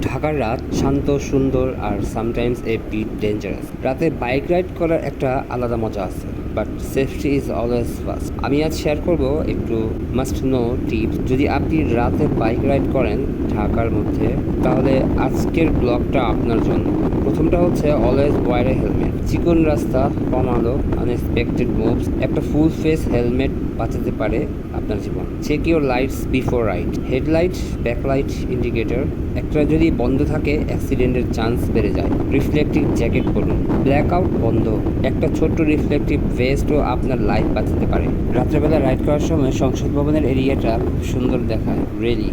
ঢাকার রাত শান্ত, সুন্দর আর সামটাইমস এ বিট ডেঞ্জারাস রাতে বাইক রাইড করার একটা আলাদা মজা আছে। But safety is always first আমি আজ শেয়ার করব একটু মাস্ট নো টিপস যদি আপনি রাতে বাইক রাইড করেন ঢাকার মধ্যে, তাহলে আজকের ব্লগটা আপনার জন্য। প্রথমটা হচ্ছে অলওয়েজ ওয়ার এ হেলমেট চিকন রাস্তা কম আলো আনএক্সপেক্টেড মুভস একটা ফুল ফেস হেলমেট বাঁচাতে পারে আপনার জীবন। Check your lights before ride headlight backlight indicator একটা যদি বন্ধ থাকে অ্যাক্সিডেন্টের চান্স বেড়ে যায়। রিফ্লেক্টিভ জ্যাকেট পরুন। ব্ল্যাক আউট বন্ধ। একটা ছোট্ট রিফ্লেক্টিভ ভেস্টও আপনার লাইফ বাঁচাতে পারে। রাত্রেবেলা রাইড করার সময় সংসদ ভবনের এরিয়াটা খুব সুন্দর দেখায়। Really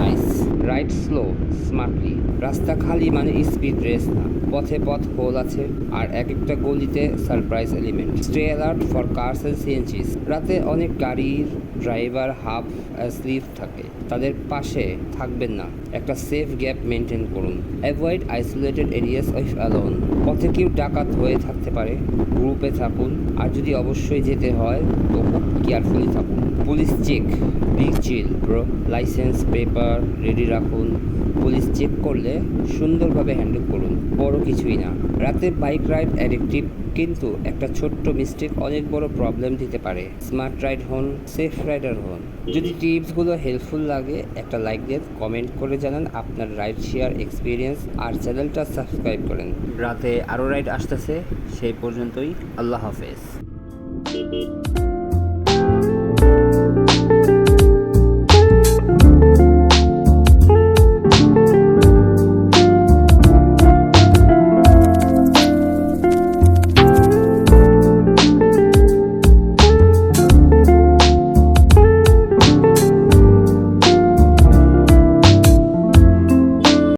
nice ride slow smartly রাস্তা খালি মানে স্পিড রেস না। পথে পথ হোল আছে আর এক একটা গলিতে surprise element stay alert for cars and CNGs রাতে অনেক গাড়ির ড্রাইভার হাফ স্লিপ থাকে। তাদের পাশে থাকবেন না। একটা সেফ গ্যাপ মেনটেন করুন। Avoid isolated areas of alone পথে কেউ ডাকাত হয়ে থাকতে পারে। গ্রুপে থাকুন। আর যদি অবশ্যই যেতে হয়, তো খুব কেয়ারফুলি থাকুন। Police check big chill bro licence paper ready রাখুন। পুলিশ চেক করলে সুন্দরভাবে হ্যান্ডেল করুন। বড় কিছুই না। রাতে বাইক রাইড অ্যাডিকটিভ কিন্তু একটা ছোট্ট মিস্টেক অনেক বড় প্রবলেম দিতে পারে। স্মার্ট রাইড হন সেফ রাইডার হন। যদি টিপসগুলো হেল্পফুল লাগে, একটা লাইক দিয়ে কমেন্ট করে জানান আপনার রাইড শেয়ার এক্সপিরিয়েন্স আর চ্যানেলটা সাবস্ক্রাইব করেন। রাতে আরও রাইড আসতেছে, সেই পর্যন্তই আল্লাহ হাফেজ।